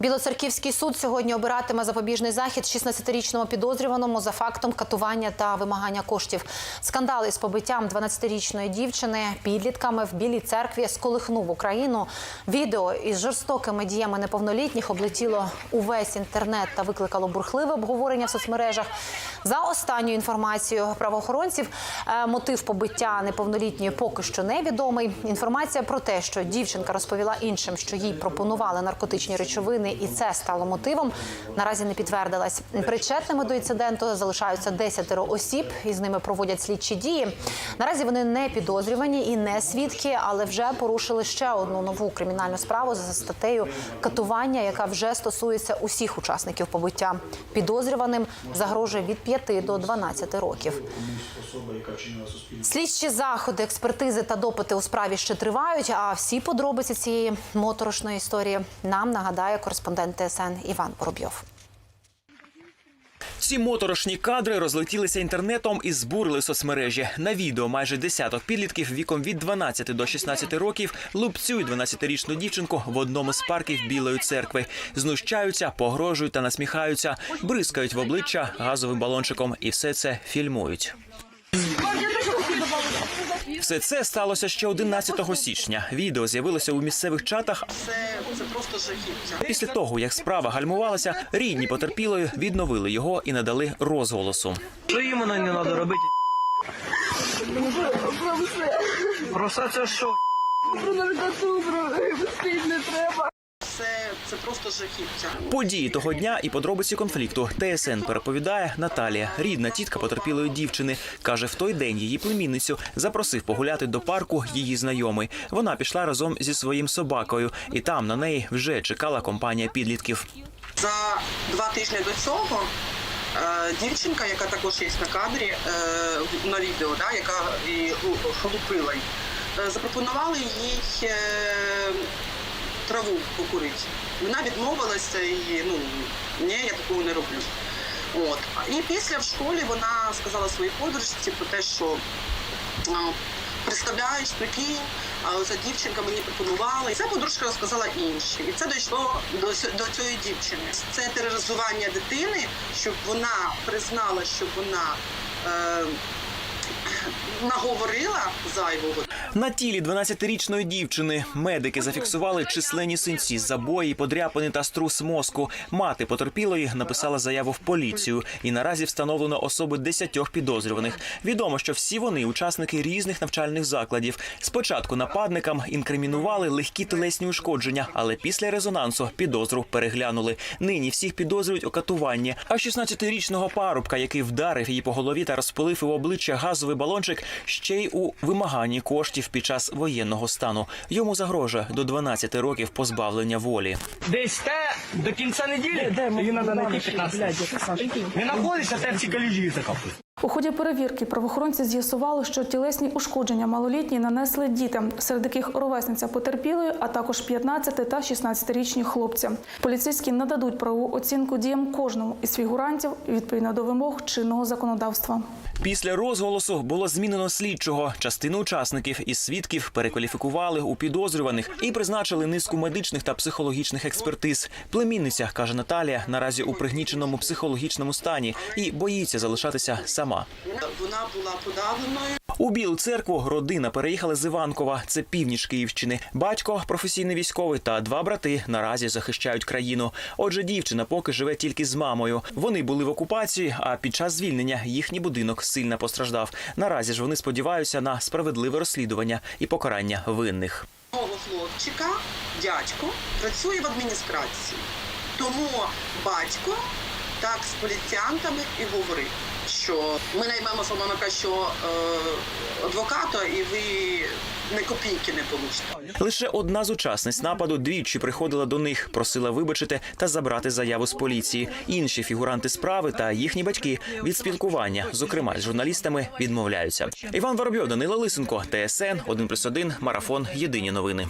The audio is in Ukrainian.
Білоцерківський суд сьогодні обиратиме запобіжний захід 16-річному підозрюваному за фактом катування та вимагання коштів. Скандал із побиттям 12-річної дівчини підлітками в Білій церкві сколихнув Україну. Відео із жорстокими діями неповнолітніх облетіло увесь інтернет та викликало бурхливе обговорення в соцмережах. За останньою інформацією правоохоронців, е, мотив побиття неповнолітньої поки що невідомий. Інформація про те, що дівчинка розповіла іншим, що їй пропонували наркотичні речовини, і це стало мотивом, наразі не підтвердилась. Причетними до інциденту залишаються десятеро осіб, і з ними проводять слідчі дії. Наразі вони не підозрювані і не свідки, але вже порушили ще одну нову кримінальну справу за статтею катування, яка вже стосується усіх учасників побиття. Підозрюваним загрожує від 5 до 12 років. Слідчі заходи, експертизи та допити у справі ще тривають. А всі подробиці цієї моторошної історії нам нагадає кореспондент ТСН Іван Поробйов. Ці моторошні кадри розлетілися інтернетом і збурили соцмережі. На відео майже десяток підлітків віком від 12 до 16 років лупцюють 12-річну дівчинку в одному з парків Білої церкви. Знущаються, погрожують та насміхаються, бризкають в обличчя газовим балончиком і все це фільмують. Все це сталося ще 11 січня. Відео з'явилося у місцевих чатах, Це, це просто жахіття. Після того, як справа гальмувалася, рідні потерпілої відновили його і надали розголосу. Що іменно не треба робити? Просто це що? Це, це просто жахіття. Події того дня і подробиці конфлікту ТСН переповідає Наталія, рідна тітка потерпілої дівчини. каже, в той день її племінницю запросив погуляти до парку її знайомий. Вона пішла разом зі своїм собакою, і там на неї вже чекала компанія підлітків. За два тижні до цього е, дівчинка, яка також є на кадрі е, на відео, да, яка і лупила е, запропонували їй е, траву покурити. Вона відмовилася і ну ні, я такого не роблю. От. І після в школі вона сказала своїй подружці про те, що представляєш, прикинь, а дівчинка мені пропонувала. І ця подружка розказала іншій. І це дійшло до, до цієї дівчини. Це тероризування дитини, щоб вона признала, що вона е, наговорила зайвого. На тілі 12-річної дівчини медики зафіксували численні синці, забої, подряпини та струс мозку. Мати потерпілої написала заяву в поліцію, і наразі встановлено особи 10 підозрюваних. Відомо, що всі вони учасники різних навчальних закладів. Спочатку нападникам інкримінували легкі телесні ушкодження, але після резонансу підозру переглянули. Нині всіх підозрюють у катуванні. А 16-річного парубка, який вдарив її по голові та розпилив у обличчя газовий балончик, ще й у вимаганні коштів під час воєнного стану. Йому загрожує до 12 років позбавлення волі. Десь те до кінця неділі її треба знайти 15. Не знаходишся, те в цій колізії закапують. У ході перевірки правоохоронці з'ясували, що тілесні ушкодження малолітні нанесли діти, серед яких ровесниця потерпілої, а також 15 та 16-річні хлопці. Поліцейські нададуть правову оцінку діям кожному із фігурантів відповідно до вимог чинного законодавства. Після розголосу було змінено слідчого. Частину учасників із свідків перекваліфікували у підозрюваних і призначили низку медичних та психологічних експертиз. Племінниця каже Наталія, наразі у пригніченому психологічному стані і боїться залишатися сама. Вона була подавленою. У Білу церкву родина переїхала з Іванкова. Це північ Київщини. Батько професійний військовий та два брати наразі захищають країну. Отже, дівчина поки живе тільки з мамою. Вони були в окупації, а під час звільнення їхній будинок сильно постраждав. Наразі ж вони сподіваються на справедливе розслідування і покарання винних. Мого хлопчика, дядько, працює в адміністрації. Тому батько так з поліціянтами і говорить, що ми наймемо Соломака, що е, адвоката, і ви не копійки не получите. Лише одна з учасниць нападу двічі приходила до них, просила вибачити та забрати заяву з поліції. Інші фігуранти справи та їхні батьки від спілкування, зокрема з журналістами, відмовляються. Іван Воробйов, Данило Лисенко, ТСН 1+,1, Марафон. Єдині новини.